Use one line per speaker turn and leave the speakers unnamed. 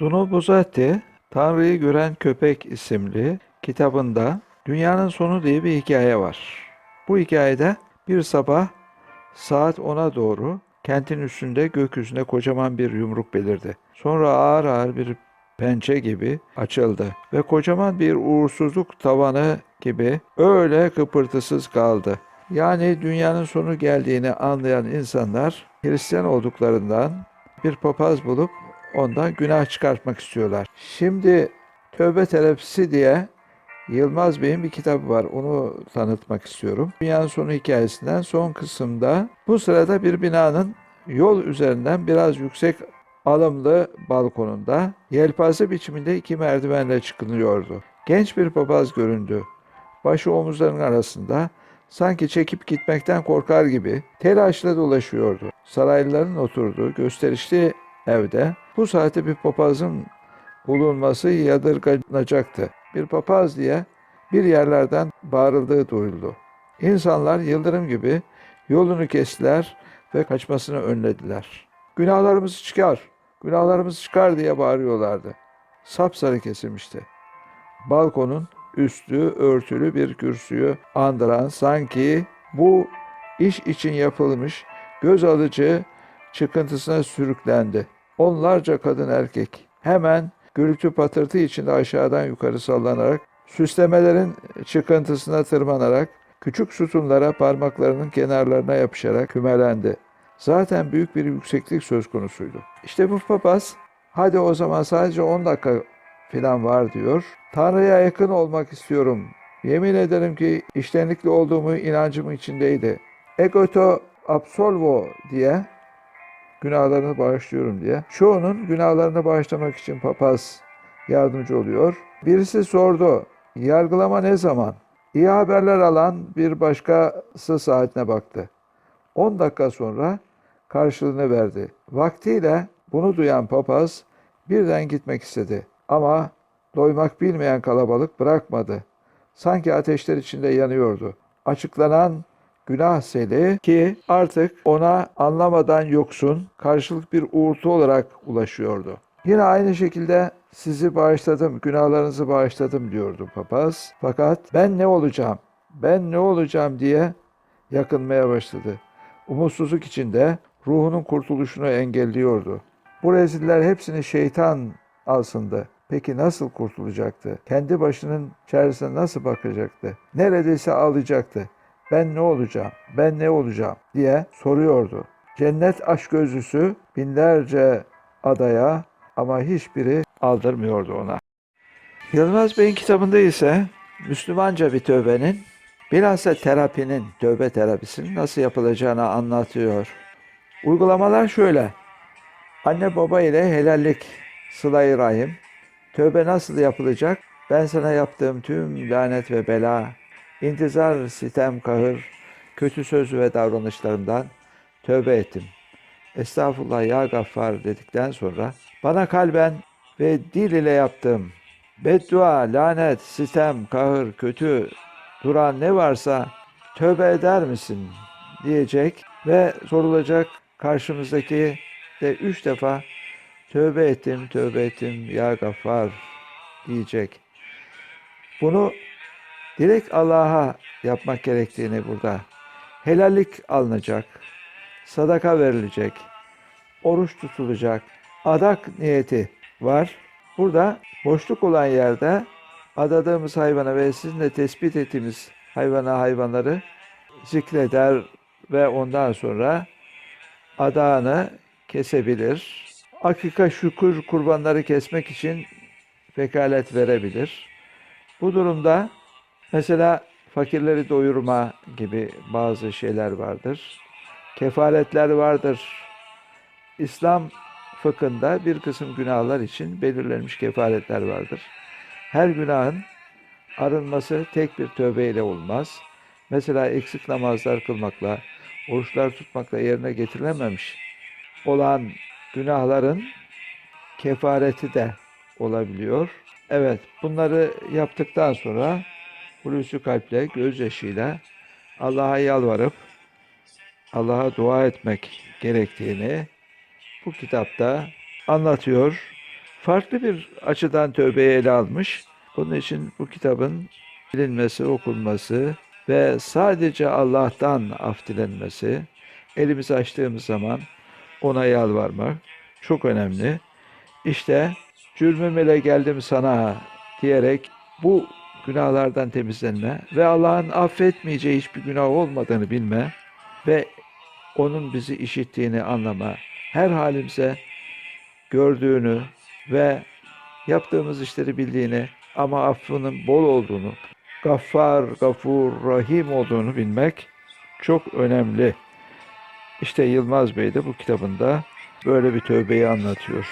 Duno Buzzati, Tanrı'yı Gören Köpek isimli kitabında Dünyanın Sonu diye bir hikaye var. Bu hikayede bir sabah saat 10'a doğru kentin üstünde gökyüzünde kocaman bir yumruk belirdi. Sonra ağır ağır bir pençe gibi açıldı ve kocaman bir uğursuzluk tavanı gibi öyle kıpırtısız kaldı. Yani dünyanın sonu geldiğini anlayan insanlar Hristiyan olduklarından bir papaz bulup ondan günah çıkartmak istiyorlar. Şimdi tövbe terapisi diye Yılmaz Bey'in bir kitabı var. Onu tanıtmak istiyorum. Dünyanın sonu hikayesinden son kısımda bu sırada bir binanın yol üzerinden biraz yüksek alımlı balkonunda yelpaze biçiminde iki merdivenle çıkılıyordu. Genç bir papaz göründü. Başı omuzlarının arasında sanki çekip gitmekten korkar gibi telaşla dolaşıyordu. Saraylıların oturduğu gösterişli evde bu saatte bir papazın bulunması yadırganacaktı. Bir papaz diye bir yerlerden bağırıldığı duyuldu. İnsanlar yıldırım gibi yolunu kestiler ve kaçmasını önlediler. Günahlarımızı çıkar, günahlarımızı çıkar diye bağırıyorlardı. Sapsarı kesilmişti. Balkonun üstü örtülü bir kürsüyü andıran sanki bu iş için yapılmış göz alıcı çıkıntısına sürüklendi. Onlarca kadın erkek hemen gürültü patırtı içinde aşağıdan yukarı sallanarak süslemelerin çıkıntısına tırmanarak küçük sütunlara parmaklarının kenarlarına yapışarak kümelendi. Zaten büyük bir yükseklik söz konusuydu. İşte bu papaz hadi o zaman sadece 10 dakika falan var diyor. Tanrı'ya yakın olmak istiyorum. Yemin ederim ki iştenlikli olduğumu inancım içindeydi. Egoto absolvo diye günahlarını bağışlıyorum diye. Çoğunun günahlarını bağışlamak için papaz yardımcı oluyor. Birisi sordu, yargılama ne zaman? İyi haberler alan bir başkası saatine baktı. 10 dakika sonra karşılığını verdi. Vaktiyle bunu duyan papaz birden gitmek istedi. Ama doymak bilmeyen kalabalık bırakmadı. Sanki ateşler içinde yanıyordu. Açıklanan günah seli ki artık ona anlamadan yoksun karşılık bir uğultu olarak ulaşıyordu. Yine aynı şekilde sizi bağışladım, günahlarınızı bağışladım diyordu papaz. Fakat ben ne olacağım, ben ne olacağım diye yakınmaya başladı. Umutsuzluk içinde ruhunun kurtuluşunu engelliyordu. Bu reziller hepsini şeytan alsındı. Peki nasıl kurtulacaktı? Kendi başının çaresine nasıl bakacaktı? Neredeyse ağlayacaktı. Ben ne olacağım? Ben ne olacağım? diye soruyordu. Cennet aşkgözlüsü binlerce adaya ama hiçbiri aldırmıyordu ona. Yılmaz Bey'in kitabında ise Müslümanca bir tövbenin bilhassa terapinin, tövbe terapisinin nasıl yapılacağını anlatıyor. Uygulamalar şöyle. Anne baba ile helallik, sıla-i rahim. Tövbe nasıl yapılacak? Ben sana yaptığım tüm lanet ve bela, intizar, sitem, kahır, kötü söz ve davranışlarımdan tövbe ettim. Estağfurullah ya gaffar dedikten sonra bana kalben ve dil ile yaptığım beddua, lanet, sitem, kahır, kötü duran ne varsa tövbe eder misin diyecek ve sorulacak karşımızdaki de üç defa tövbe ettim, tövbe ettim ya gaffar diyecek. Bunu direkt Allah'a yapmak gerektiğini burada. Helallik alınacak, sadaka verilecek, oruç tutulacak, adak niyeti var. Burada boşluk olan yerde adadığımız hayvana ve sizin de tespit ettiğimiz hayvana hayvanları zikreder ve ondan sonra adağını kesebilir. Akika şükür kurbanları kesmek için vekalet verebilir. Bu durumda mesela fakirleri doyurma gibi bazı şeyler vardır. Kefaletler vardır. İslam fıkhında bir kısım günahlar için belirlenmiş kefaretler vardır. Her günahın arınması tek bir tövbeyle olmaz. Mesela eksik namazlar kılmakla, oruçlar tutmakla yerine getirilememiş olan günahların kefareti de olabiliyor. Evet, bunları yaptıktan sonra hulusi kalple, gözyaşıyla Allah'a yalvarıp Allah'a dua etmek gerektiğini bu kitapta anlatıyor. farklı bir açıdan tövbeyi ele almış. Bunun için bu kitabın bilinmesi, okunması ve sadece Allah'tan af dilenmesi, elimizi açtığımız zaman ona yalvarmak çok önemli. İşte cürmüm ile geldim sana diyerek bu günahlardan temizlenme ve Allah'ın affetmeyeceği hiçbir günah olmadığını bilme ve onun bizi işittiğini anlama, her halimize gördüğünü ve yaptığımız işleri bildiğini ama affının bol olduğunu, gaffar, gafur, rahim olduğunu bilmek çok önemli. İşte Yılmaz Bey de bu kitabında böyle bir tövbeyi anlatıyor.